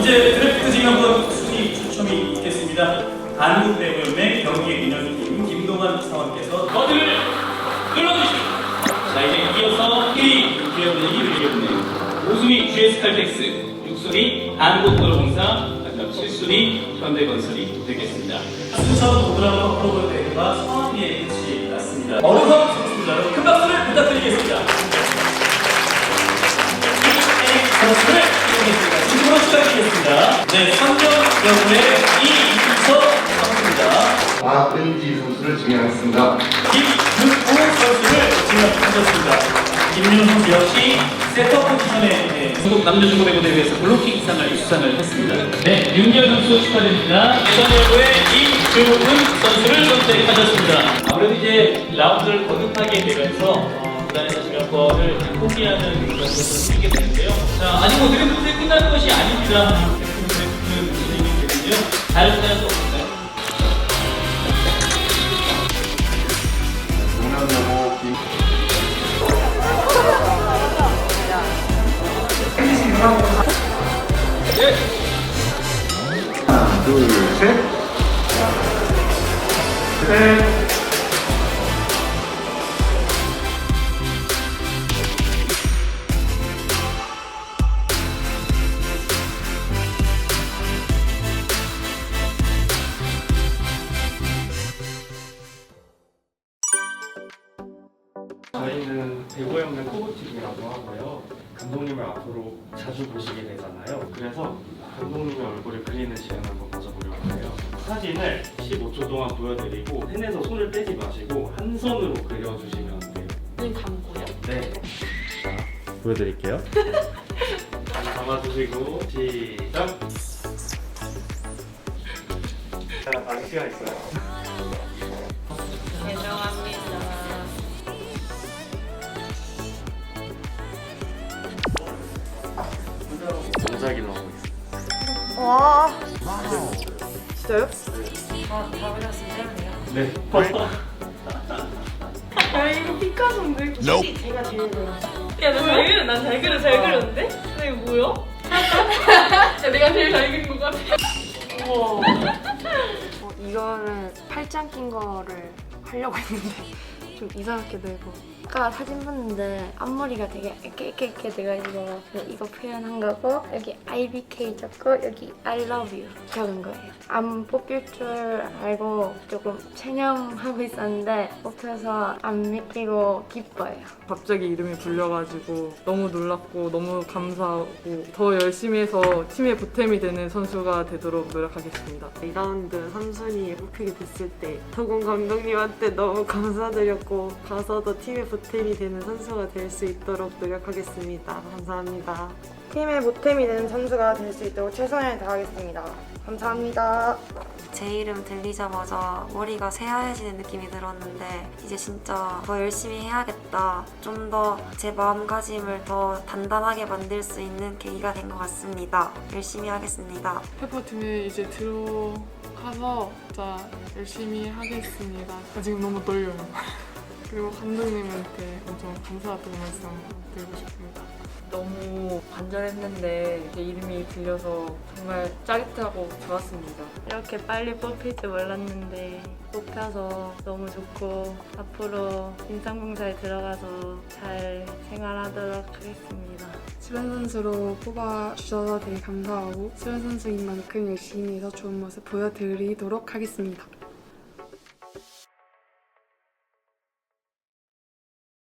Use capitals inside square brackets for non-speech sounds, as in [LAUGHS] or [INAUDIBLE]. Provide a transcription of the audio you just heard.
이제 드래프트 지명번 순위 추첨이 있겠습니다. 한국배구연맹 경기운영팀 김동환 사원께서 버튼을 눌러주시고 자 이제 이어서 1위 기업은행이 기업은행 5순위 GS칼텍스 6순위 한국도로공사 마지막 7순위 현대건설이 되겠습니다. 순천 도드라마 프로그램 대회가 성황리에 끝이 났습니다. 어느덧 승자로 큰 박수를 부탁드리겠습니다. 선수를 드리겠습니다. 지금으로 축하드리겠습니다. 네, 3년 여부의 이인서. 박은지 선수를 지명했습니다. 김윤호 선수를 지명하셨습니다. 김윤호 선수 역시 세터 포지션에 네, 중국 남녀중고 배구 대회에서 블로킹 상을 수상을 했습니다. 네, 윤열 선수 축하드립니다. 예선 여부의 이주은 선수를 선택하셨습니다. 아무래도 이제 라운드를 거듭하게 되면서 어, 구단에서 지명권을 포기하는 그런 것을 생기게 되는데요. 자, 아직 뭐 드래프트 끝난 것이 아닙니다. 드래프트는 진행이 되는데요. 잘 끝나는 거 둘, 셋. 셋. 저희는 배구연맹 코브팀이라고 하고요. 감독님을 앞으로 자주 보시게 되잖아요. 그래서 감독님의 얼굴을 그리는 시간 한번 해요. 사진을 15초 동안 보여드리고 펜에서 손을 떼지 마시고 한 손으로 그려주시면 돼요. 눈 감고요. 네. 자, 보여드릴게요. 잘 감아주시고 시작. 자, 아직 시간 있어요. 죄송합니다. 동작이 나오고 있어요. 와. 진짜요? 아, 다 그렸으면 돼요. 네. 야 이거 피카소인데? 혹시 제가 제일 좋아 야너잘 그려? 난잘 그려 잘 그렸는데? 나 이거 뭐야? [LAUGHS] 야 내가 제일 잘 그린 것 같아. 우와. 어, 이거를 팔짱 낀 거를 하려고 했는데 좀 이상하게 되고 아까 사진 봤는데 앞머리가 되게 이렇게 이렇게, 이렇게 돼가지고 이거 표현한 거고 여기 IBK 적고 여기 I love you 적은 거예요. 안 뽑힐 줄 알고 조금 체념하고 있었는데 뽑혀서 안 믿기고 기뻐요. 갑자기 이름이 불려가지고 너무 놀랐고 너무 감사하고 더 열심히 해서 팀의 보탬이 되는 선수가 되도록 노력하겠습니다. 2라운드 3순위에 뽑히게 됐을 때 도공 감독님한테 너무 감사드렸고 가서도 팀의 보탬이 되는 선수가 될 수 있도록 노력하겠습니다. 감사합니다. 팀의 보탬이 되는 선수가 될 수 있도록 최선을 다하겠습니다 감사합니다 제 이름 들리자마자 머리가 새하얘지는 느낌이 들었는데 이제 진짜 더 열심히 해야겠다. 좀 더 제 마음가짐을 더 단단하게 만들 수 있는 계기가 된 것 같습니다. 열심히 하겠습니다. 페퍼팀에 이제 들어가서 진짜 열심히 하겠습니다. 아, 지금 너무 떨려요. 그리고 감독님한테 엄청 감사하다는 말씀 드리고 싶습니다. 너무 간절했는데 제 이름이 들려서 정말 짜릿하고 좋았습니다. 이렇게 빨리 뽑힐 줄 몰랐는데 뽑혀서 너무 좋고 앞으로 인상공사에 들어가서 잘 생활하도록 하겠습니다. 수련 선수로 뽑아주셔서 되게 감사하고 수련 선수인 만큼 열심히 해서 좋은 모습 보여드리도록 하겠습니다.